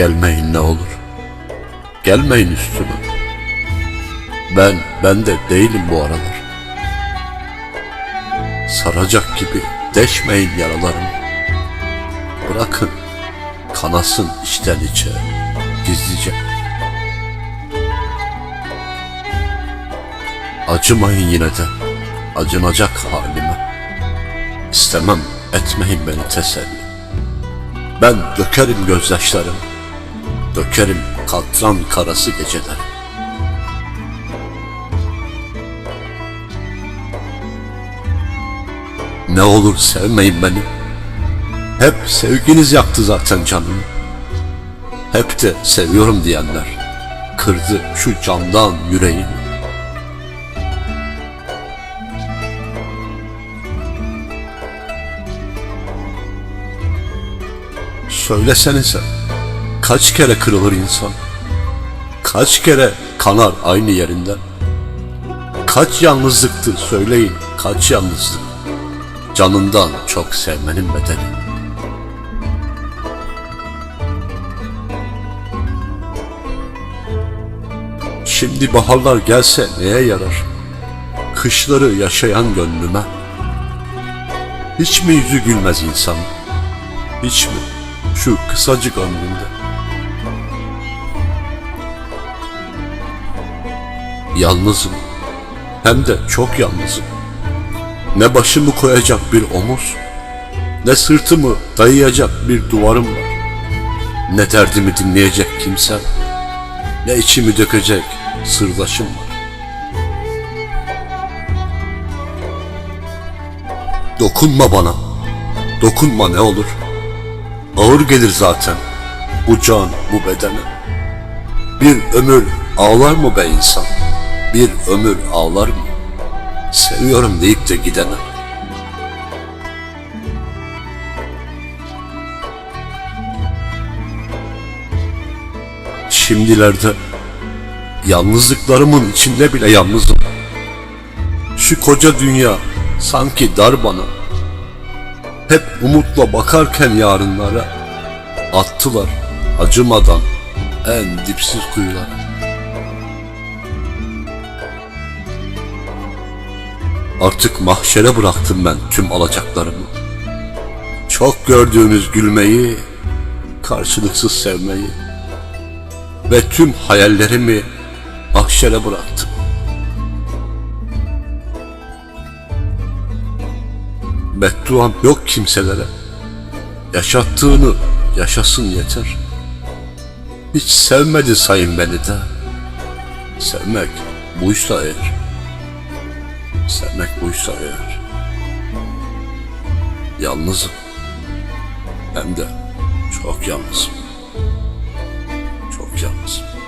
Gelmeyin ne olur. Gelmeyin üstüme. Ben, ben de değilim bu aralar. Saracak gibi deşmeyin yaralarımı. Bırakın kanasın içten içe gizlice. Acımayın yine de acınacak halime. İstemem etmeyin beni teselli. Ben dökerim gözyaşlarım, dökerim katran karası geceler. Ne olur sevmeyin beni. Hep sevginiz yaktı zaten canımı. Hep de seviyorum diyenler kırdı şu candan yüreğimi. Söylesenize kaç kere kırılır insan? Kaç kere kanar aynı yerinden? Kaç yalnızlıktı söyleyin kaç yalnızlık? Canından çok sevmenin bedeli. Şimdi baharlar gelse neye yarar? Kışları yaşayan gönlüme. Hiç mi yüzü gülmez insan? Hiç mi? Şu kısacık ömründe. Yalnızım. Hem de çok yalnızım. Ne başımı koyacak bir omuz, ne sırtımı dayayacak bir duvarım var. Ne derdimi dinleyecek kimsem, ne içimi dökecek sırdaşım var. Dokunma bana, dokunma ne olur. Ağır gelir zaten bu can bu bedene. Bir ömür ağlar mı be insan? Bir ömür ağlar mı? Seviyorum deyip de gidene. Şimdilerde yalnızlıklarımın içinde bile yalnızım. Şu koca dünya sanki dar bana. Hep umutla bakarken yarınlara attılar acımadan en dipsiz kuyulara. Artık mahşere bıraktım ben tüm alacaklarımı. Çok gördüğünüz gülmeyi, karşılıksız sevmeyi ve tüm hayallerimi mahşere bıraktım. Bedduam yok kimselere. Yaşattığını yaşasın yeter. Hiç sevmedi sayın beni de. Sevmek buysa eğer. Sevmek buysa eğer. Yalnızım. Hem de çok yalnızım. Çok yalnızım.